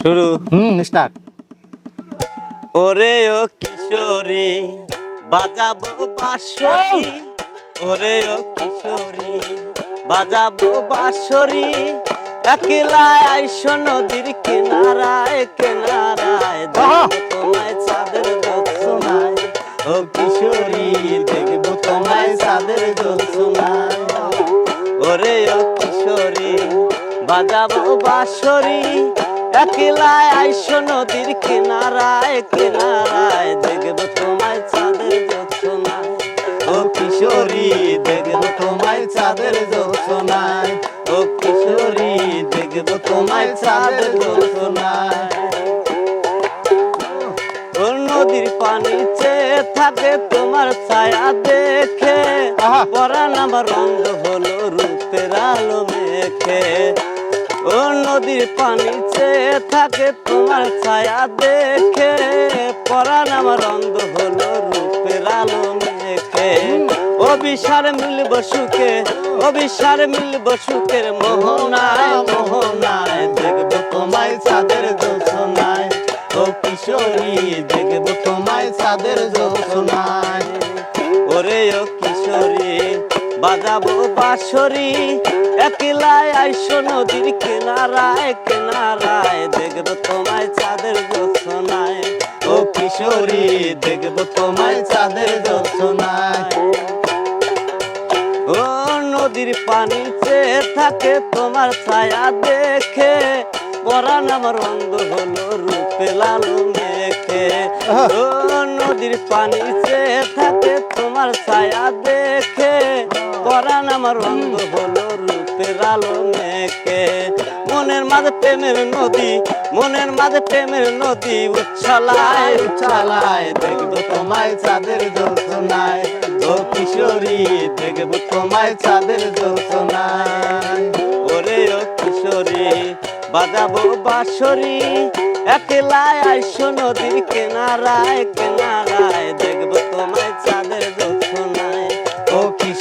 শুরু। হুম স্টার্ট ওরে ও কিশোরী বাজাবো বাঁশরি। ওরে ও কিশোরী বাজাবো বাঁশরি। একলা আইসো নদীর কিনারায় কিনারায় বাজাবো বাঁশরি। একলাই আইসো নদীর কিনারায় কিনারায় দেখব তোমায় চাঁদের জোৎসনায় ও কিশোরী দেখব তোমায় চাঁদের জোৎসনায় ও কিশোরী দেখব তোমায় চাঁদের জোৎসনায় ও নদীর পানি চেয়ে থাকে তোমার ছায়া দেখে। পরান আমার রঙ হলো রূপের আলো মেখে। ও নদীর পানিতে থাকে তোমার ছায়া দেখে। পরান আমার রঙ হলো রূপের আলো মেখে অবিসার মিলব সুখে অবিসার মিলব সুখের মোহনায় মোহনায়। দেখব তোমায় চাঁদের জোছনায় ও কিশোরী, দেখব তোমায় চাঁদের জোছনায় ওরে ও কিশোরী, বাজাবো বাঁশরি একলাই আইসো নদীর কিনারায় কিনারায় দেখব তোমায় চাঁদের জোছনায় ও কিশোরী দেখব তোমায় চাঁদের জোছনায় ও নদীর পানি চেয়ে থাকে তোমার ছায়া দেখে পরান আমার অন্ধ হলো রূপে লালু মেখে। ও নদীর পানি চেয়ে থাকে তোমার ছায়া দেখে পরান আমার অন্ধ হলো রূপে লালু মেখে মনের মাঝে প্রেমের নদী, মনের মাঝে প্রেমের নদী। উচ্ছলায় উচ্ছলায় দেখব তোমায় চাঁদের জোৎসনায় ও কিশোরী, দেখব তোমায় চাঁদের জোৎসনায় ওরে ও কিশোরী, বাজাবো বাঁশরি। একলাই আইসো নদীর কেনারায় কেনারায় দেখব তোমায় চাঁদের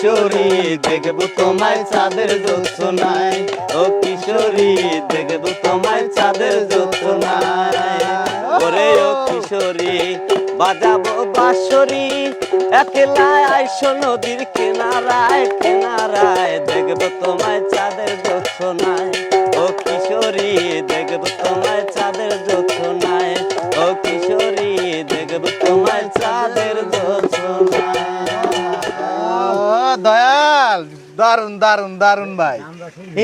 কিশোরী, দেখব তোমায় চাঁদের জোৎসনায় ও কিশোরী, দেখব তোমায় চাঁদের জোৎসনায় ওরে ও কিশোরী, বাজাবো বাঁশরি একলাই আইসো নদীর কিনারায় কিনারায়। দেখব তোমায় চাঁদের জোৎসনায় ও কিশোরী, দেখব তোমায় চাঁদের জোৎসনায় দারুণ দারুণ দারুণ ভাই।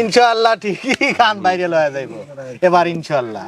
ইনশাআল্লাহ ঠিকই গান বাইরে লয়া যাইব। এবার ইনশাআল্লাহ।